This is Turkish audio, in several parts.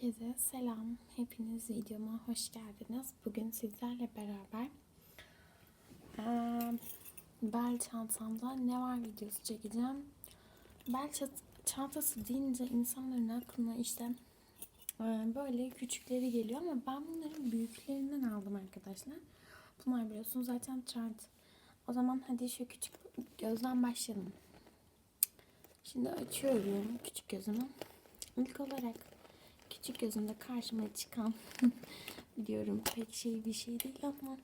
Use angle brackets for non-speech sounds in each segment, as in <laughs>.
Herkese selam. Hepiniz videoma hoş geldiniz. Bugün sizlerle beraber eee, bel çantamda ne var videosu çekeceğim. Bel çantası deyince insanların aklına işte eee, böyle küçükleri geliyor ama ben bunların büyüklerinden aldım arkadaşlar. Bunlar biliyorsunuz zaten trend. O zaman hadi şu küçük gözden başlayalım. Şimdi açıyorum küçük gözümü. İlk olarak küçük gözümde karşıma çıkan <laughs> diyorum pek şey bir şey değil ama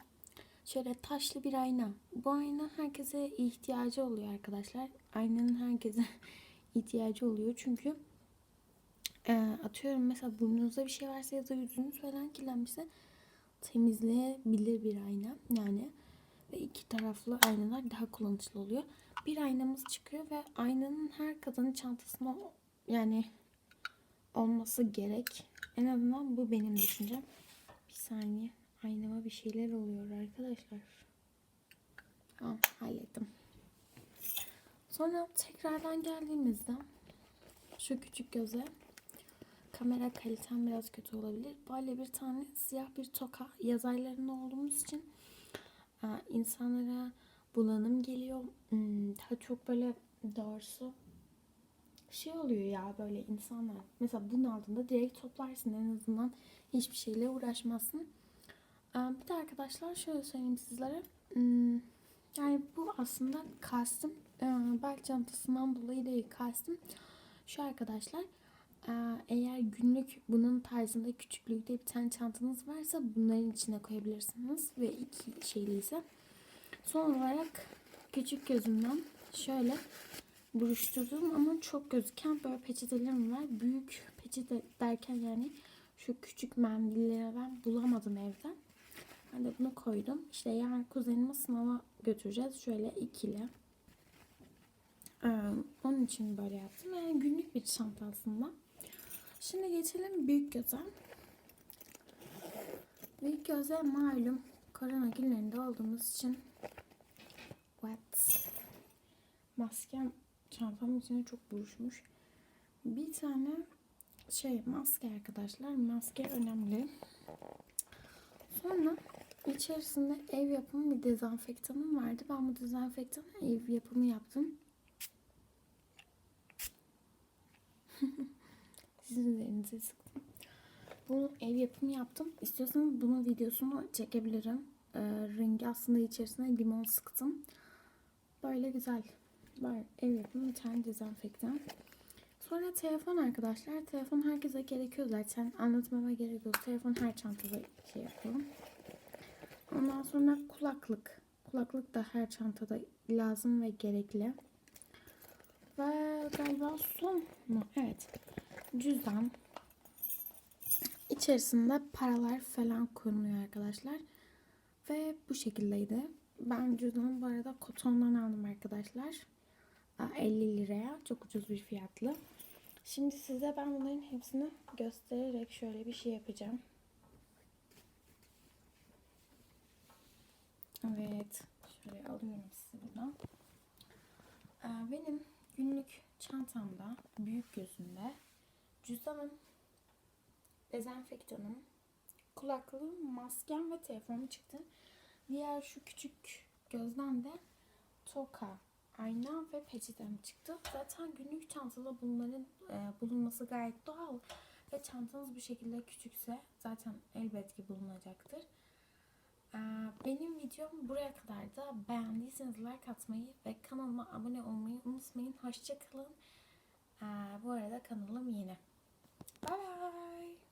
şöyle taşlı bir ayna. Bu ayna herkese ihtiyacı oluyor arkadaşlar. Aynanın herkese <laughs> ihtiyacı oluyor çünkü e, atıyorum mesela burnunuzda bir şey varsa ya da yüzünüz falan kirlenmişse temizleyebilir bir ayna yani ve iki taraflı aynalar daha kullanışlı oluyor. Bir aynamız çıkıyor ve aynanın her kadının çantasında yani olması gerek. En azından bu benim düşüncem. Bir saniye. Aynama bir şeyler oluyor arkadaşlar. Tamam hallettim. Sonra tekrardan geldiğimizde şu küçük göze kamera kalitem biraz kötü olabilir. Böyle bir tane siyah bir toka yaz aylarında olduğumuz için e, insanlara bulanım geliyor. Hmm, Daha çok böyle doğrusu şey oluyor ya böyle insanlar. Mesela bunun altında direkt toplarsın en azından hiçbir şeyle uğraşmazsın. Ee, Bir de arkadaşlar şöyle söyleyeyim sizlere. Hmm, Yani bu aslında kastım ee, bel çantasından dolayı değil kastım. Şu arkadaşlar ee, eğer günlük bunun tarzında küçüklükte bir tane çantanız varsa bunların içine koyabilirsiniz. Ve iki şeyli ise. Son olarak küçük gözümden şöyle buruşturduğum ama çok gözüken böyle peçetelerim var. Büyük peçete derken yani şu küçük mendilleri ben bulamadım evden. Ben de bunu koydum. İşte yarın kuzenimi sınava götüreceğiz. Şöyle ikili. Ee, onun için böyle yaptım. Yani günlük bir çanta aslında. Şimdi geçelim büyük göze. Büyük göze malum korona günlerinde olduğumuz için what? Maskem çantamın içine çok buruşmuş. Bir tane şey maske arkadaşlar. Maske önemli. Sonra içerisinde ev yapımı bir dezenfektanım vardı. Ben bu dezenfektanı ev yapımı yaptım. <laughs> Sizin üzerinize sıktım. Bunu ev yapımı yaptım. İstiyorsanız bunun videosunu çekebilirim. Ee, rengi aslında içerisine limon sıktım. Böyle güzel. Böyle ev yapımı bir tane dezenfektan. Sonra telefon arkadaşlar. Telefon herkese gerekiyor zaten. Anlatmama gerek yok. Telefon her çantada şey yapıyorum. Ondan sonra kulaklık. Kulaklık da her çantada lazım ve gerekli. Ve galiba son mu? Evet. Cüzdan. İçerisinde paralar falan konuyor arkadaşlar. Ve bu şekildeydi. Ben cüzdanı bu arada kotondan aldım arkadaşlar. Aa, 50 liraya. Çok ucuz bir fiyatlı. Şimdi size ben bunların hepsini göstererek şöyle bir şey yapacağım. Evet. Şöyle alıyorum size bunu. Ee, Benim günlük çantamda büyük gözümde cüzdanım, dezenfektanım, kulaklığım, maskem ve telefonum çıktı. Diğer şu küçük gözden de toka, ayna ve peçetem çıktı. Zaten günlük çantada bunların e, bulunması gayet doğal. Ve çantanız bir şekilde küçükse zaten elbet ki bulunacaktır. Ee, Benim videom buraya kadar da beğendiyseniz like atmayı ve kanalıma abone olmayı unutmayın. Hoşçakalın. Bu arada kanalım yeni. Bye bye.